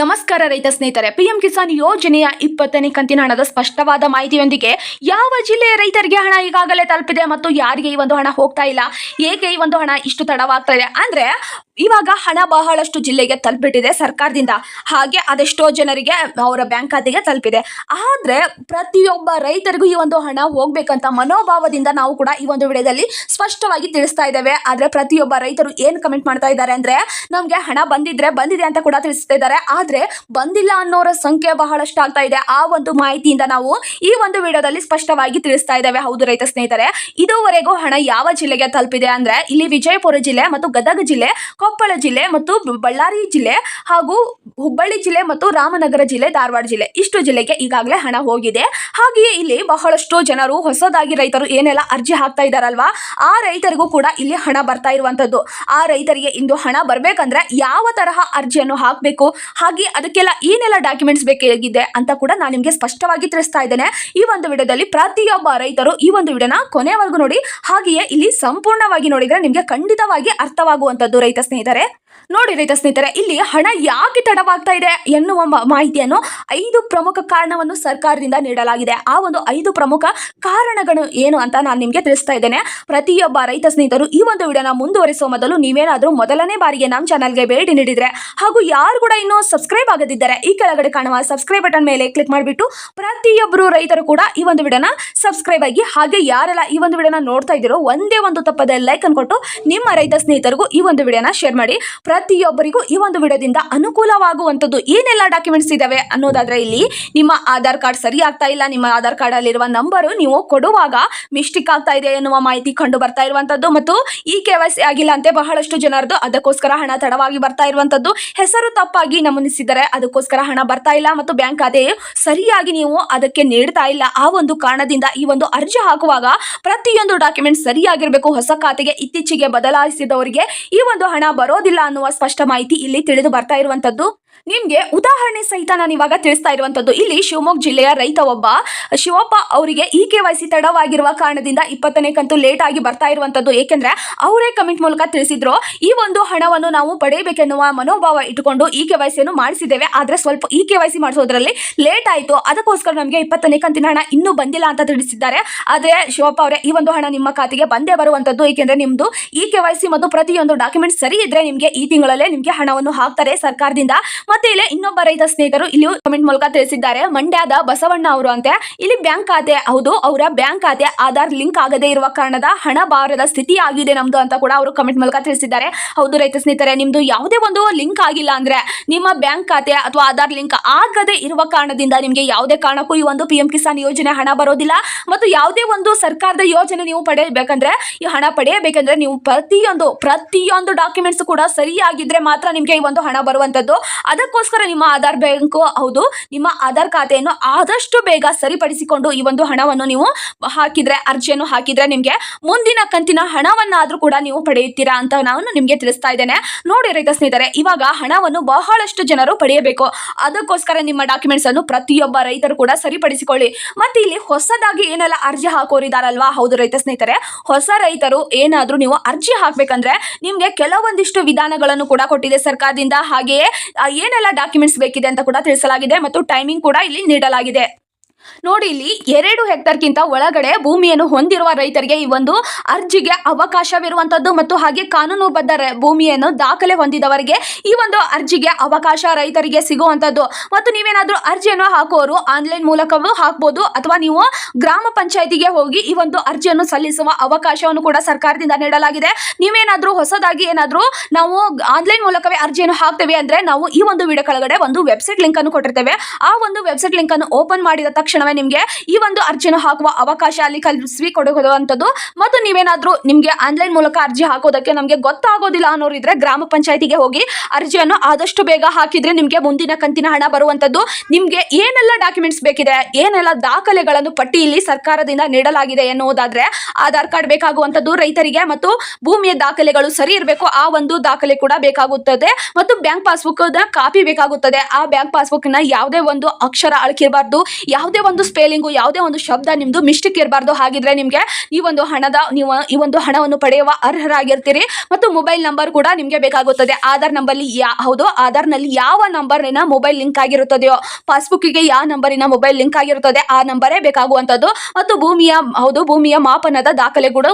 ನಮಸ್ಕಾರ ರೈತ ಸ್ನೇಹಿತರೆ. ಪಿಎಂ ಕಿಸಾನ್ ಯೋಜನೆಯ ಇಪ್ಪತ್ತನೇ ಕಂತಿನ ಹಣದ ಸ್ಪಷ್ಟವಾದ ಮಾಹಿತಿಯೊಂದಿಗೆ ಯಾವ ಜಿಲ್ಲೆಯ ರೈತರಿಗೆ ಹಣ ಈಗಾಗಲೇ ತಲುಪಿದೆ ಮತ್ತು ಯಾರಿಗೆ ಈ ಒಂದು ಹಣ ಹೋಗ್ತಾ ಇಲ್ಲ? ಏಕೆ ಈ ಒಂದು ಹಣ ಇಷ್ಟು ತಡವಾಗ್ತಾ ಇದೆ? ಅಂದ್ರೆ ಇವಾಗ ಹಣ ಬಹಳಷ್ಟು ಜಿಲ್ಲೆಗೆ ತಲುಪಿಟ್ಟಿದೆ ಸರ್ಕಾರದಿಂದ. ಹಾಗೆ ಅದೆಷ್ಟೋ ಜನರಿಗೆ ಅವರ ಬ್ಯಾಂಕ್ ಖಾತೆಗೆ ತಲುಪಿದೆ. ಆದ್ರೆ ಪ್ರತಿಯೊಬ್ಬ ರೈತರಿಗೂ ಈ ಒಂದು ಹಣ ಹೋಗ್ಬೇಕಂತ ಮನೋಭಾವದಿಂದ ನಾವು ಕೂಡ ಈ ಒಂದು ವಿಡಿಯೋದಲ್ಲಿ ಸ್ಪಷ್ಟವಾಗಿ ತಿಳಿಸ್ತಾ ಇದ್ದೇವೆ. ಆದ್ರೆ ಪ್ರತಿಯೊಬ್ಬ ರೈತರು ಏನ್ ಕಮೆಂಟ್ ಮಾಡ್ತಾ ಇದ್ದಾರೆ ಅಂದ್ರೆ, ನಮ್ಗೆ ಹಣ ಬಂದಿದ್ರೆ ಬಂದಿದೆ ಅಂತ ಕೂಡ ತಿಳಿಸ್ತಾ ಇದ್ದಾರೆ. ಆದ್ರೆ ಬಂದಿಲ್ಲ ಅನ್ನೋರ ಸಂಖ್ಯೆ ಬಹಳಷ್ಟು ಆಗ್ತಾ ಇದೆ. ಆ ಒಂದು ಮಾಹಿತಿಯಿಂದ ನಾವು ಈ ಒಂದು ವಿಡಿಯೋದಲ್ಲಿ ಸ್ಪಷ್ಟವಾಗಿ ತಿಳಿಸ್ತಾ ಇದ್ದೇವೆ. ಹೌದು ರೈತ ಸ್ನೇಹಿತರೆ, ಇದುವರೆಗೂ ಹಣ ಯಾವ ಜಿಲ್ಲೆಗೆ ತಲುಪಿದೆ ಅಂದ್ರೆ, ಇಲ್ಲಿ ವಿಜಯಪುರ ಜಿಲ್ಲೆ ಮತ್ತು ಗದಗ ಜಿಲ್ಲೆ ಕೊಪ್ಪಳ ಜಿಲ್ಲೆ ಮತ್ತು ಬಳ್ಳಾರಿ ಜಿಲ್ಲೆ ಹಾಗೂ ಹುಬ್ಬಳ್ಳಿ ಜಿಲ್ಲೆ ಮತ್ತು ರಾಮನಗರ ಜಿಲ್ಲೆ, ಧಾರವಾಡ ಜಿಲ್ಲೆ. ಇಷ್ಟು ಜಿಲ್ಲೆಗೆ ಈಗಾಗಲೇ ಹಣ ಹೋಗಿದೆ. ಹಾಗೆಯೇ ಇಲ್ಲಿ ಬಹಳಷ್ಟು ಜನರು ಹೊಸದಾಗಿ ರೈತರು ಏನೆಲ್ಲ ಅರ್ಜಿ ಹಾಕ್ತಾ ಇದ್ದಾರಲ್ವಾ? ಆ ರೈತರಿಗೂ ಕೂಡ ಇಲ್ಲಿ ಹಣ ಬರ್ತಾ ಇರುವಂತದ್ದು ಆ ರೈತರಿಗೆ ಇಂದು ಹಣ ಬರಬೇಕಂದ್ರೆ ಯಾವ ತರಹ ಅರ್ಜಿಯನ್ನು ಹಾಕಬೇಕು? ಹಾಗೆ ಅದಕ್ಕೆಲ್ಲ ಏನೆಲ್ಲ ಡಾಕ್ಯುಮೆಂಟ್ಸ್ ಬೇಕಾಗಿದೆ ಅಂತ ಕೂಡ ನಾನು ನಿಮಗೆ ಸ್ಪಷ್ಟವಾಗಿ ತಿಳಿಸ್ತಾ ಇದ್ದೇನೆ. ಈ ಒಂದು ವಿಡಿಯೋದಲ್ಲಿ ಪ್ರತಿಯೊಬ್ಬ ರೈತರು ಈ ಒಂದು ವಿಡಿಯೋನ ಕೊನೆವರೆಗೂ ನೋಡಿ. ಹಾಗೆಯೇ ಇಲ್ಲಿ ಸಂಪೂರ್ಣವಾಗಿ ನೋಡಿದ್ರೆ ನಿಮಗೆ ಖಂಡಿತವಾಗಿ ಅರ್ಥವಾಗುವಂತದ್ದು ರೈತ ಸ್ನೇಹಿತರೆ. ಇದ್ದಾರೆ ನೋಡಿ ರೈತ ಸ್ನೇಹಿತರೆ, ಇಲ್ಲಿ ಹಣ ಯಾಕೆ ತಡವಾಗ್ತಾ ಇದೆ ಎನ್ನುವ ಮಾಹಿತಿಯನ್ನು ಐದು ಪ್ರಮುಖ ಕಾರಣವನ್ನು ಸರ್ಕಾರದಿಂದ ನೀಡಲಾಗಿದೆ. ಆ ಒಂದು ಐದು ಪ್ರಮುಖ ಕಾರಣಗಳು ಏನು ಅಂತ ನಾನು ನಿಮಗೆ ತಿಳಿಸ್ತಾ ಇದ್ದೇನೆ. ಪ್ರತಿಯೊಬ್ಬ ರೈತ ಸ್ನೇಹಿತರು ಈ ಒಂದು ವಿಡಿಯೋನ ಮುಂದುವರಿಸುವ ಮೊದಲು ನೀವೇನಾದರೂ ಮೊದಲನೇ ಬಾರಿಗೆ ನಮ್ಮ ಚಾನಲ್ಗೆ ಭೇಟಿ ನೀಡಿದರೆ ಹಾಗೂ ಯಾರು ಕೂಡ ಇನ್ನೂ ಸಬ್ಸ್ಕ್ರೈಬ್ ಆಗದಿದ್ದರೆ ಈ ಕೆಳಗಡೆ ಕಾಣುವ ಸಬ್ಸ್ಕ್ರೈಬ್ ಬಟನ್ ಮೇಲೆ ಕ್ಲಿಕ್ ಮಾಡಿಬಿಟ್ಟು ಪ್ರತಿಯೊಬ್ಬರು ರೈತರು ಕೂಡ ಈ ಒಂದು ವಿಡಿಯೋನ ಸಬ್ಸ್ಕ್ರೈಬ್ ಆಗಿ ಹಾಗೆ ಯಾರೆಲ್ಲ ಈ ಒಂದು ವಿಡಿಯೋನ ನೋಡ್ತಾ ಇದ್ದೀರೋ ಒಂದೇ ಒಂದು ತಪ್ಪದ ಲೈಕ್ ಅನ್ಕೊಟ್ಟು ನಿಮ್ಮ ರೈತ ಸ್ನೇಹಿತರಿಗೂ ಈ ಒಂದು ವಿಡಿಯೋನ ಶೇರ್ ಮಾಡಿ. ಪ್ರತಿಯೊಬ್ಬರಿಗೂ ಈ ಒಂದು ವಿಡಿಯೋದಿಂದ ಅನುಕೂಲವಾಗುವಂಥದ್ದು ಏನೆಲ್ಲ ಡಾಕ್ಯುಮೆಂಟ್ಸ್ ಇದ್ದಾವೆ ಅನ್ನೋದಾದ್ರೆ ಇಲ್ಲಿ ನಿಮ್ಮ ಆಧಾರ್ ಕಾರ್ಡ್ ಸರಿ ಆಗ್ತಾ ಇಲ್ಲ, ನಿಮ್ಮ ಆಧಾರ್ ಕಾರ್ಡ್ ಅಲ್ಲಿರುವ ನಂಬರು ನೀವು ಕೊಡುವಾಗ ಮಿಸ್ಟೇಕ್ ಆಗ್ತಾ ಇದೆ ಎನ್ನುವ ಮಾಹಿತಿ ಕಂಡು ಬರ್ತಾ ಇರುವಂತದ್ದು ಮತ್ತು ಈ ಕೆ ವೈ ಸಿ ಆಗಿಲ್ಲ ಅಂತೆ ಬಹಳಷ್ಟು ಜನರದ್ದು ಅದಕ್ಕೋಸ್ಕರ ಹಣ ತಡವಾಗಿ ಬರ್ತಾ ಇರುವಂತದ್ದು ಹೆಸರು ತಪ್ಪಾಗಿ ನಮೂನಿಸಿದರೆ ಅದಕ್ಕೋಸ್ಕರ ಹಣ ಬರ್ತಾ ಇಲ್ಲ ಮತ್ತು ಬ್ಯಾಂಕ್ ಖಾತೆಯು ಸರಿಯಾಗಿ ನೀವು ಅದಕ್ಕೆ ನೀಡ್ತಾ ಇಲ್ಲ. ಆ ಒಂದು ಕಾರಣದಿಂದ ಈ ಒಂದು ಅರ್ಜಿ ಹಾಕುವಾಗ ಪ್ರತಿಯೊಂದು ಡಾಕ್ಯುಮೆಂಟ್ ಸರಿಯಾಗಿರಬೇಕು. ಹೊಸ ಖಾತೆಗೆ ಇತ್ತೀಚೆಗೆ ಬದಲಾಯಿಸಿದವರಿಗೆ ಈ ಒಂದು ಹಣ ಬರೋದಿಲ್ಲ ಅನ್ನುವ ಸ್ಪಷ್ಟ ಮಾಹಿತಿ ಇಲ್ಲಿ ತಿಳಿದು ಬರ್ತಾ ಇರುವಂತದ್ದು. ನಿಮ್ಗೆ ಉದಾಹರಣೆ ಸಹಿತ ನಾನು ಇವಾಗ ತಿಳಿಸ್ತಾ ಇರುವಂತದ್ದು. ಇಲ್ಲಿ ಶಿವಮೊಗ್ಗ ಜಿಲ್ಲೆಯ ರೈತ ಒಬ್ಬ, ಶಿವಪ್ಪ ಅವರಿಗೆ ಇ ಕೆ ವೈ ಸಿ ತಡವಾಗಿರುವ ಕಾರಣದಿಂದ ಇಪ್ಪತ್ತನೇ ಕಂತು ಲೇಟ್ ಆಗಿ ಬರ್ತಾ ಇರುವಂತದ್ದು. ಏಕೆಂದ್ರೆ ಅವರೇ ಕಮೆಂಟ್ ಮೂಲಕ ತಿಳಿಸಿದ್ರು, ಈ ಒಂದು ಹಣವನ್ನು ನಾವು ಪಡೆಯಬೇಕೆನ್ನುವ ಮನೋಭಾವ ಇಟ್ಟುಕೊಂಡು ಇ ಕೆ ವೈ ಸಿಯನ್ನು ಮಾಡಿಸಿದ್ದೇವೆ. ಆದ್ರೆ ಸ್ವಲ್ಪ ಇ ಕೆ ವೈ ಸಿ ಮಾಡಿಸೋದ್ರಲ್ಲಿ ಲೇಟ್ ಆಯಿತು. ಅದಕ್ಕೋಸ್ಕರ ನಮಗೆ ಇಪ್ಪತ್ತನೇ ಕಂತಿನ ಹಣ ಇನ್ನೂ ಬಂದಿಲ್ಲ ಅಂತ ತಿಳಿಸಿದ್ದಾರೆ. ಆದರೆ ಶಿವಪ್ಪ ಅವರೇ, ಈ ಒಂದು ಹಣ ನಿಮ್ಮ ಖಾತೆಗೆ ಬಂದೇ ಬರುವಂತದ್ದು. ಏಕೆಂದ್ರೆ ನಿಮ್ದು ಇ ಕೆ ವೈ ಸಿ ಮತ್ತು ಪ್ರತಿಯೊಂದು ಡಾಕ್ಯುಮೆಂಟ್ ಸರಿ ಇದ್ರೆ ನಿಮಗೆ ಈ ತಿಂಗಳಲ್ಲೇ ನಿಮಗೆ ಹಣವನ್ನು ಹಾಕ್ತಾರೆ ಸರ್ಕಾರದಿಂದ. ಮತ್ತೆ ಇಲ್ಲಿ ಇನ್ನೊಬ್ಬ ರೈತ ಸ್ನೇಹಿತರು ಇಲ್ಲಿ ಕಮೆಂಟ್ ಮೂಲಕ ತಿಳಿಸಿದ್ದಾರೆ. ಮಂಡ್ಯದ ಬಸವಣ್ಣ ಅವರು ಅಂತೆ. ಇಲ್ಲಿ ಬ್ಯಾಂಕ್ ಖಾತೆ ಹೌದು, ಅವರ ಬ್ಯಾಂಕ್ ಖಾತೆ ಆಧಾರ್ ಲಿಂಕ್ ಆಗದೇ ಇರುವ ಕಾರಣದ ಹಣ ಬಾರದ ಸ್ಥಿತಿ ಆಗಿದೆ ನಮ್ದು ಅಂತ ಕೂಡ ಅವರು ಕಮೆಂಟ್ ಮೂಲಕ ತಿಳಿಸಿದ್ದಾರೆ. ಹೌದು ರೈತ ಸ್ನೇಹಿತರೆ, ನಿಮ್ದು ಯಾವುದೇ ಒಂದು ಲಿಂಕ್ ಆಗಿಲ್ಲ ಅಂದ್ರೆ ನಿಮ್ಮ ಬ್ಯಾಂಕ್ ಖಾತೆ ಅಥವಾ ಆಧಾರ್ ಲಿಂಕ್ ಆಗದೇ ಇರುವ ಕಾರಣದಿಂದ ನಿಮಗೆ ಯಾವುದೇ ಕಾರಣಕ್ಕೂ ಈ ಒಂದು ಪಿ ಎಂ ಕಿಸಾನ್ ಯೋಜನೆ ಹಣ ಬರೋದಿಲ್ಲ. ಮತ್ತು ಯಾವುದೇ ಒಂದು ಸರ್ಕಾರದ ಯೋಜನೆ ನೀವು ಪಡೆಯಬೇಕಂದ್ರೆ, ಈ ಹಣ ಪಡೆಯಬೇಕಂದ್ರೆ ನೀವು ಪ್ರತಿಯೊಂದು ಪ್ರತಿಯೊಂದು ಡಾಕ್ಯುಮೆಂಟ್ಸ್ ಕೂಡ ಸರಿಯಾಗಿದ್ರೆ ಮಾತ್ರ ನಿಮಗೆ ಈ ಒಂದು ಹಣ ಬರುವಂತದ್ದು. ಅದಕ್ಕೋಸ್ಕರ ನಿಮ್ಮ ಆಧಾರ್ ಬ್ಯಾಂಕು, ಹೌದು, ನಿಮ್ಮ ಆಧಾರ್ ಖಾತೆಯನ್ನು ಆದಷ್ಟು ಬೇಗ ಸರಿಪಡಿಸಿಕೊಂಡು ಈ ಒಂದು ಹಣವನ್ನು ನೀವು ಹಾಕಿದ್ರೆ, ಅರ್ಜಿಯನ್ನು ಹಾಕಿದ್ರೆ ನಿಮಗೆ ಮುಂದಿನ ಕಂತಿನ ಹಣವನ್ನಾದರೂ ಕೂಡ ನೀವು ಪಡೆಯುತ್ತೀರಾ ಅಂತ ನಾನು ನಿಮಗೆ ತಿಳಿಸ್ತಾ ಇದ್ದೇನೆ. ನೋಡಿ ರೈತ ಸ್ನೇಹಿತರೆ, ಇವಾಗ ಹಣವನ್ನು ಬಹಳಷ್ಟು ಜನರು ಪಡೆಯಬೇಕು. ಅದಕ್ಕೋಸ್ಕರ ನಿಮ್ಮ ಡಾಕ್ಯುಮೆಂಟ್ಸ್ ಅನ್ನು ಪ್ರತಿಯೊಬ್ಬ ರೈತರು ಕೂಡ ಸರಿಪಡಿಸಿಕೊಳ್ಳಿ. ಮತ್ತೆ ಇಲ್ಲಿ ಹೊಸದಾಗಿ ಏನೆಲ್ಲ ಅರ್ಜಿ ಹಾಕೋರಿದಾರಲ್ವಾ? ಹೌದು ರೈತ ಸ್ನೇಹಿತರೆ, ಹೊಸ ರೈತರು ಏನಾದರೂ ನೀವು ಅರ್ಜಿ ಹಾಕಬೇಕಂದ್ರೆ ನಿಮಗೆ ಕೆಲವೊಂದಿಷ್ಟು ವಿಧಾನಗಳನ್ನು ಕೂಡ ಕೊಟ್ಟಿದೆ ಸರ್ಕಾರದಿಂದ. ಹಾಗೆಯೇ ಏನೆಲ್ಲ ಡಾಕ್ಯುಮೆಂಟ್ಸ್ ಬೇಕಿದೆ ಅಂತ ಕೂಡ ತಿಳಿಸಲಾಗಿದೆ ಮತ್ತು ಟೈಮಿಂಗ್ ಕೂಡ ಇಲ್ಲಿ ನೀಡಲಾಗಿದೆ. ನೋಡಿ, ಇಲ್ಲಿ ಎರಡು ಹೆಕ್ಟರ್ಗಿಂತ ಒಳಗಡೆ ಭೂಮಿಯನ್ನು ಹೊಂದಿರುವ ರೈತರಿಗೆ ಈ ಒಂದು ಅರ್ಜಿಗೆ ಅವಕಾಶವಿರುವಂತದ್ದು ಮತ್ತು ಹಾಗೆ ಕಾನೂನುಬದ್ಧ ಭೂಮಿಯನ್ನು ದಾಖಲೆ ಹೊಂದಿದವರಿಗೆ ಈ ಒಂದು ಅರ್ಜಿಗೆ ಅವಕಾಶ ರೈತರಿಗೆ ಸಿಗುವಂತದ್ದು. ಮತ್ತು ನೀವೇನಾದ್ರೂ ಅರ್ಜಿಯನ್ನು ಹಾಕುವವರು ಆನ್ಲೈನ್ ಮೂಲಕವೂ ಹಾಕ್ಬೋದು, ಅಥವಾ ನೀವು ಗ್ರಾಮ ಪಂಚಾಯಿತಿಗೆ ಹೋಗಿ ಈ ಒಂದು ಅರ್ಜಿಯನ್ನು ಸಲ್ಲಿಸುವ ಅವಕಾಶವನ್ನು ಕೂಡ ಸರ್ಕಾರದಿಂದ ನೀಡಲಾಗಿದೆ. ನೀವೇನಾದ್ರೂ ಹೊಸದಾಗಿ ಏನಾದರೂ ನಾವು ಆನ್ಲೈನ್ ಮೂಲಕವೇ ಅರ್ಜಿಯನ್ನು ಹಾಕ್ತೇವೆ ಅಂದ್ರೆ ನಾವು ಈ ಒಂದು ವಿಡಿಯೋ ಕೆಳಗಡೆ ಒಂದು ವೆಬ್ಸೈಟ್ ಲಿಂಕ್ ಅನ್ನು ಕೊಟ್ಟಿರ್ತೇವೆ. ಆ ಒಂದು ವೆಬ್ಸೈಟ್ ಲಿಂಕ್ ಅನ್ನು ಓಪನ್ ಮಾಡಿದ ತಕ್ಷಣವೇ ನಿಮಗೆ ಈ ಒಂದು ಅರ್ಜಿಯನ್ನು ಹಾಕುವ ಅವಕಾಶ ಅಲ್ಲಿ ಕಲ್ಪಿಸಿ ಕೊಡುವಂಥದ್ದು ಮತ್ತು ನೀವೇನಾದರೂ ನಿಮಗೆ ಆನ್ಲೈನ್ ಮೂಲಕ ಅರ್ಜಿ ಹಾಕೋದಕ್ಕೆ ನಮಗೆ ಗೊತ್ತಾಗೋದಿಲ್ಲ ಅನ್ನೋರಿದ್ರೆ ಗ್ರಾಮ ಪಂಚಾಯತಿಗೆ ಹೋಗಿ ಅರ್ಜಿಯನ್ನು ಆದಷ್ಟು ಬೇಗ ಹಾಕಿದ್ರೆ ನಿಮಗೆ ಮುಂದಿನ ಕಂತಿನ ಹಣ ಬರುವಂಥದ್ದು. ನಿಮಗೆ ಏನೆಲ್ಲ ಡಾಕ್ಯುಮೆಂಟ್ಸ್ ಬೇಕಿದೆ, ಏನೆಲ್ಲ ದಾಖಲೆಗಳನ್ನು ಪಟ್ಟಿಯಲ್ಲಿ ಸರ್ಕಾರದಿಂದ ನೀಡಲಾಗಿದೆ ಎನ್ನುವುದಾದರೆ ಆಧಾರ್ ಕಾರ್ಡ್ ಬೇಕಾಗುವಂಥದ್ದು ರೈತರಿಗೆ ಮತ್ತು ಭೂಮಿಯ ದಾಖಲೆಗಳು ಸರಿ ಇರಬೇಕು, ಆ ಒಂದು ದಾಖಲೆ ಕೂಡ ಬೇಕಾಗುತ್ತದೆ. ಮತ್ತು ಬ್ಯಾಂಕ್ ಪಾಸ್ಬುಕ್ ಕಾಪಿ ಬೇಕಾಗುತ್ತದೆ. ಆ ಬ್ಯಾಂಕ್ ಪಾಸ್ಬುಕ್ನ ಯಾವುದೇ ಒಂದು ಅಕ್ಷರ ಅಳಕಿರಬಾರ್ದು, ಯಾವುದೇ ಒಂದು ಸ್ಪೇಲಿಂಗು, ಯಾವುದೇ ಒಂದು ಶಬ್ದ ನಿಮ್ದು ಮಿಸ್ಟೇಕ್ ಇರಬಾರ್ದು. ಹಾಗಿದ್ರೆ ನಿಮಗೆ ಈ ಒಂದು ಹಣದ, ನೀವು ಈ ಒಂದು ಹಣವನ್ನು ಪಡೆಯುವ ಅರ್ಹರಾಗಿರ್ತೀರಿ ಮತ್ತು ಮೊಬೈಲ್ ನಂಬರ್ ಕೂಡ ನಿಮಗೆ ಬೇಕಾಗುತ್ತದೆ. ಆಧಾರ್ ನಂಬರ್ಲಿ ಯಾ, ಹೌದು, ಆಧಾರ್ನಲ್ಲಿ ಯಾವ ನಂಬರ್ನ ಮೊಬೈಲ್ ಲಿಂಕ್ ಆಗಿರುತ್ತದೆಯೋ, ಪಾಸ್ಬುಕ್ಕಿಗೆ ಯಾವ ನಂಬರಿನ ಮೊಬೈಲ್ ಲಿಂಕ್ ಆಗಿರುತ್ತದೆ, ಆ ನಂಬರೇ ಬೇಕಾಗುವಂಥದ್ದು. ಮತ್ತು ಭೂಮಿಯ, ಹೌದು, ಭೂಮಿಯ ಮಾಪನದ ದಾಖಲೆ ಕೂಡ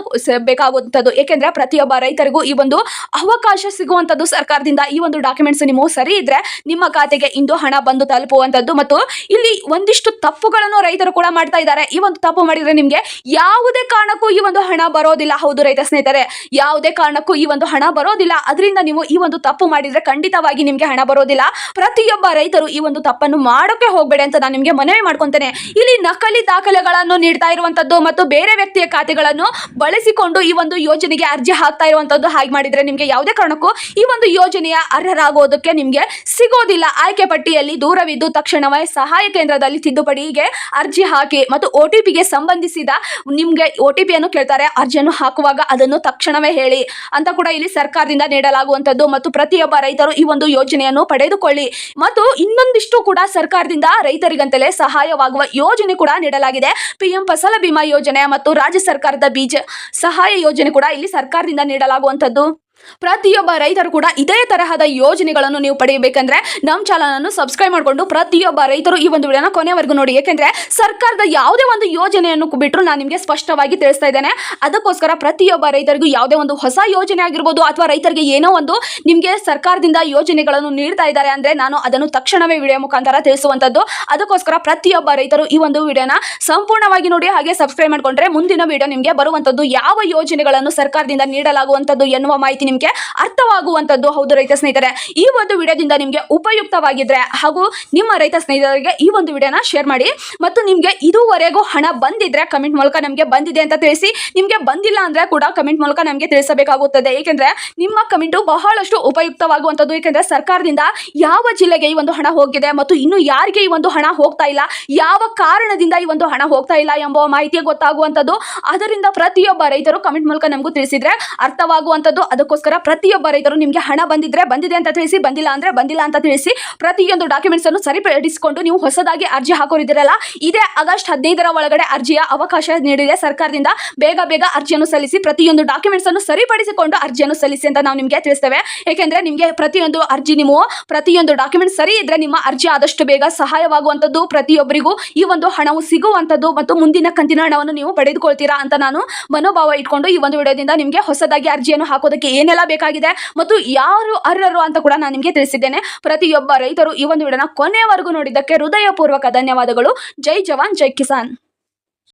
ಬೇಕಾಗುವಂಥದ್ದು. ಏಕೆಂದರೆ ಪ್ರತಿಯೊಬ್ಬ ರೈತರಿಗೂ ಈ ಒಂದು ಅವಕಾಶ ಸಿಗುವಂಥದ್ದು ಸರ್ಕಾರದಿಂದ ಈ ಒಂದು ಡಾಕ್ಯುಮೆಂಟ್ಸ್ ನಿಮ್ಮ ಸರಿ ಇದ್ರೆ ನಿಮ್ಮ ಖಾತೆಗೆ ಇಂದು ಹಣ ಬಂದು ತಲುಪುವಂಥದ್ದು. ಮತ್ತು ಇಲ್ಲಿ ಒಂದಿಷ್ಟು ತಪ್ಪುಗಳನ್ನು ರೈತರು ಕೂಡ ಮಾಡ್ತಾ ಇದ್ದಾರೆ. ಈ ಒಂದು ತಪ್ಪು ಮಾಡಿದ್ರೆ ನಿಮ್ಗೆ ಯಾವುದೇ ಕಾರಣಕ್ಕೂ ಈ ಒಂದು ಹಣ ಬರೋದಿಲ್ಲ. ಹೌದು ರೈತ ಸ್ನೇಹಿತರೆ, ಯಾವುದೇ ಕಾರಣಕ್ಕೂ ಈ ಒಂದು ಹಣ ಬರೋದಿಲ್ಲ. ಅದರಿಂದ ನೀವು ಈ ಒಂದು ತಪ್ಪು ಮಾಡಿದ್ರೆ ಖಂಡಿತವಾಗಿ ನಿಮ್ಗೆ ಹಣ ಬರೋದಿಲ್ಲ. ಪ್ರತಿಯೊಬ್ಬ ರೈತರು ಈ ಒಂದು ತಪ್ಪನ್ನು ಮಾಡೋಕೆ ಹೋಗ್ಬೇಡಿ ಅಂತ ನಾನು ನಿಮಗೆ ಮನವಿ ಮಾಡ್ಕೊಂತೇನೆ. ಇಲ್ಲಿ ನಕಲಿ ದಾಖಲೆಗಳನ್ನು ನೀಡ್ತಾ ಇರುವಂತದ್ದು ಮತ್ತು ಬೇರೆ ವ್ಯಕ್ತಿಯ ಖಾತೆಗಳನ್ನು ಬಳಸಿಕೊಂಡು ಈ ಒಂದು ಯೋಜನೆಗೆ ಅರ್ಜಿ ಹಾಕ್ತಾ ಇರುವಂತದ್ದು ಹಾಗೆ ಮಾಡಿದ್ರೆ ನಿಮ್ಗೆ ಯಾವುದೇ ಕಾರಣಕ್ಕೂ ಈ ಒಂದು ಯೋಜನೆಯ ಅರ್ಹರಾಗೋದಕ್ಕೆ ನಿಮ್ಗೆ ಸಿಗೋದಿಲ್ಲ. ಆಯ್ಕೆ ಪಟ್ಟಿಯಲ್ಲಿ ದೂರವಿದ್ದು ತಕ್ಷಣವೇ ಸಹಾಯ ಕೇಂದ್ರದಲ್ಲಿ ತಿದ್ದುಪಡಿಗೆ ಅರ್ಜಿ ಹಾಕಿ ಮತ್ತು ಒ ಟಿ ಪಿಗೆ ಸಂಬಂಧಿಸಿದ ನಿಮಗೆ ಒ ಟಿ ಪಿಯನ್ನು ಕೇಳ್ತಾರೆ ಅರ್ಜಿಯನ್ನು ಹಾಕುವಾಗ ಅದನ್ನು ತಕ್ಷಣವೇ ಹೇಳಿ ಅಂತ ಕೂಡ ಇಲ್ಲಿ ಸರ್ಕಾರದಿಂದ ನೀಡಲಾಗುವಂಥದ್ದು. ಮತ್ತು ಪ್ರತಿಯೊಬ್ಬ ರೈತರು ಈ ಒಂದು ಯೋಜನೆಯನ್ನು ಪಡೆದುಕೊಳ್ಳಿ. ಮತ್ತು ಇನ್ನೊಂದಿಷ್ಟು ಕೂಡ ಸರ್ಕಾರದಿಂದ ರೈತರಿಗಂತಲೇ ಸಹಾಯವಾಗುವ ಯೋಜನೆ ಕೂಡ ನೀಡಲಾಗಿದೆ. ಪಿಎಂ ಫಸಲ ಬಿಮಾ ಯೋಜನೆ ಮತ್ತು ರಾಜ್ಯ ಸರ್ಕಾರದ ಬೀಜ ಸಹಾಯ ಯೋಜನೆ ಕೂಡ ಇಲ್ಲಿ ಸರ್ಕಾರದಿಂದ ನೀಡಲಾಗುವಂಥದ್ದು. ಪ್ರತಿಯೊಬ್ಬ ರೈತರು ಕೂಡ ಇದೇ ತರಹದ ಯೋಜನೆಗಳನ್ನು ನೀವು ಪಡೆಯಬೇಕಂದ್ರೆ ನಮ್ಮ ಚಾನಲ್ ಅನ್ನು ಸಬ್ಸ್ಕ್ರೈಬ್ ಮಾಡಿಕೊಂಡು ಪ್ರತಿಯೊಬ್ಬ ರೈತರು ಈ ಒಂದು ವಿಡಿಯೋನ ಕೊನೆವರೆಗೂ ನೋಡಿ. ಏಕೆಂದರೆ ಸರ್ಕಾರದ ಯಾವುದೇ ಒಂದು ಯೋಜನೆಯನ್ನು ಬಿಟ್ಟರು ನಾನು ನಿಮಗೆ ಸ್ಪಷ್ಟವಾಗಿ ತಿಳಿಸ್ತಾ ಇದ್ದೇನೆ. ಅದಕ್ಕೋಸ್ಕರ ಪ್ರತಿಯೊಬ್ಬ ರೈತರಿಗೂ ಯಾವುದೇ ಒಂದು ಹೊಸ ಯೋಜನೆ ಆಗಿರ್ಬೋದು ಅಥವಾ ರೈತರಿಗೆ ಏನೋ ಒಂದು ನಿಮಗೆ ಸರ್ಕಾರದಿಂದ ಯೋಜನೆಗಳನ್ನು ನೀಡ್ತಾ ಇದ್ದಾರೆ ಅಂದರೆ ನಾನು ಅದನ್ನು ತಕ್ಷಣವೇ ವಿಡಿಯೋ ಮುಖಾಂತರ ತಿಳಿಸುವಂಥದ್ದು. ಅದಕ್ಕೋಸ್ಕರ ಪ್ರತಿಯೊಬ್ಬ ರೈತರು ಈ ಒಂದು ವಿಡಿಯೋನ ಸಂಪೂರ್ಣವಾಗಿ ನೋಡಿ ಹಾಗೆ ಸಬ್ಸ್ಕ್ರೈಬ್ ಮಾಡಿಕೊಂಡ್ರೆ ಮುಂದಿನ ವಿಡಿಯೋ ನಿಮಗೆ ಬರುವಂಥದ್ದು. ಯಾವ ಯೋಜನೆಗಳನ್ನು ಸರ್ಕಾರದಿಂದ ನೀಡಲಾಗುವಂಥದ್ದು ಎನ್ನುವ ಮಾಹಿತಿ ನಿಮಗೆ ಅರ್ಥವಾಗುವಂತದ್ದು ಹೌದು ರೈತ ಸ್ನೇಹಿತರೆ, ಈ ಒಂದು ವಿಡಿಯೋದಿಂದ ನಿಮಗೆ ಉಪಯುಕ್ತವಾಗಿದ್ರೆ ಹಾಗೂ ನಿಮ್ಮ ರೈತ ಸ್ನೇಹಿತರಿಗೆ ಈ ಒಂದು ವಿಡಿಯೋನ ಶೇರ್ ಮಾಡಿ ಮತ್ತು ನಿಮಗೆ ಇದುವರೆಗೂ ಹಣ ಬಂದಿದ್ರೆ ಕಮೆಂಟ್ ಮೂಲಕ ನಮಗೆ ಬಂದಿದೆ ಅಂತ ತಿಳಿಸಿ. ನಿಮಗೆ ಬಂದಿಲ್ಲ ಅಂದ್ರೆ ಕೂಡ ಕಮೆಂಟ್ ಮೂಲಕ ನಮಗೆ ತಿಳಿಸಬೇಕಾಗುತ್ತದೆ. ಏಕೆಂದ್ರೆ ನಿಮ್ಮ ಕಮೆಂಟು ಬಹಳಷ್ಟು ಉಪಯುಕ್ತವಾಗುವಂಥದ್ದು. ಏಕೆಂದ್ರೆ ಸರ್ಕಾರದಿಂದ ಯಾವ ಜಿಲ್ಲೆಗೆ ಈ ಒಂದು ಹಣ ಹೋಗಿದೆ ಮತ್ತು ಇನ್ನು ಯಾರಿಗೆ ಈ ಒಂದು ಹಣ ಹೋಗ್ತಾ ಇಲ್ಲ, ಯಾವ ಕಾರಣದಿಂದ ಈ ಒಂದು ಹಣ ಹೋಗ್ತಾ ಇಲ್ಲ ಎಂಬ ಮಾಹಿತಿ ಗೊತ್ತಾಗುವಂಥದ್ದು. ಅದರಿಂದ ಪ್ರತಿಯೊಬ್ಬ ರೈತರು ಕಮೆಂಟ್ ಮೂಲಕ ನಮಗೂ ತಿಳಿಸಿದ್ರೆ ಅರ್ಥವಾಗುವಂಥದ್ದು. ಅದಕ್ಕೋಸ್ಕರ ಪ್ರತಿಯೊಬ್ಬ ರೈತರು ನಿಮಗೆ ಹಣ ಬಂದಿದ್ರೆ ಬಂದಿದೆ ಅಂತ ತಿಳಿಸಿ, ಬಂದಿಲ್ಲ ಅಂದ್ರೆ ಬಂದಿಲ್ಲ ಅಂತ ತಿಳಿಸಿ ಪ್ರತಿಯೊಂದು ಡಾಕ್ಯುಮೆಂಟ್ಸ್ ಅನ್ನು ಸರಿಪಡಿಸಿಕೊಂಡು ನೀವು ಹೊಸದಾಗಿ ಅರ್ಜಿ ಹಾಕೋರಿದ್ದೀರಲ್ಲ, ಇದೇ ಆಗಸ್ಟ್ ಹದಿನೈದರ ಒಳಗಡೆ ಅರ್ಜಿಯ ಅವಕಾಶ ನೀಡಿದೆ ಸರ್ಕಾರದಿಂದ. ಬೇಗ ಬೇಗ ಅರ್ಜಿಯನ್ನು ಸಲ್ಲಿಸಿ, ಪ್ರತಿಯೊಂದು ಡಾಕ್ಯುಮೆಂಟ್ಸ್ ಅನ್ನು ಸರಿಪಡಿಸಿಕೊಂಡು ಅರ್ಜಿಯನ್ನು ಸಲ್ಲಿಸಿ ಅಂತ ನಾವು ನಿಮಗೆ ತಿಳಿಸ್ತೇವೆ. ಏಕೆಂದರೆ ನಿಮಗೆ ಪ್ರತಿಯೊಂದು ಅರ್ಜಿ ನೀವು, ಪ್ರತಿಯೊಂದು ಡಾಕ್ಯುಮೆಂಟ್ ಸರಿ ಇದ್ರೆ ನಿಮ್ಮ ಅರ್ಜಿ ಆದಷ್ಟು ಬೇಗ ಸಹಾಯವಾಗುವಂಥದ್ದು ಪ್ರತಿಯೊಬ್ಬರಿಗೂ ಈ ಒಂದು ಹಣವು ಸಿಗುವಂಥದ್ದು ಮತ್ತು ಮುಂದಿನ ಕಂತಿನ ಹಣವನ್ನು ನೀವು ಪಡೆದುಕೊಳ್ತೀರಾ ಅಂತ ನಾನು ಮನೋಭಾವ ಇಟ್ಕೊಂಡು ಈ ಒಂದು ವಿಡಿಯೋದಿಂದ ನಿಮಗೆ ಹೊಸದಾಗಿ ಅರ್ಜಿಯನ್ನು ಹಾಕೋದಕ್ಕೆ ಏನೆಲ್ಲ ಬೇಕಾಗಿದೆ ಮತ್ತು ಯಾರು ಅರ್ಹರು ಅಂತ ಕೂಡ ನಾನು ನಿಮಗೆ ತಿಳಿಸಿದ್ದೇನೆ. ಪ್ರತಿಯೊಬ್ಬ ರೈತರು ಈ ಒಂದು ವಿಡಿಯೋನ ಕೊನೆಯವರೆಗೂ ನೋಡಿದ್ದಕ್ಕೆ ಹೃದಯಪೂರ್ವಕ ಧನ್ಯವಾದಗಳು. ಜೈ ಜವಾನ್, ಜೈ ಕಿಸಾನ್.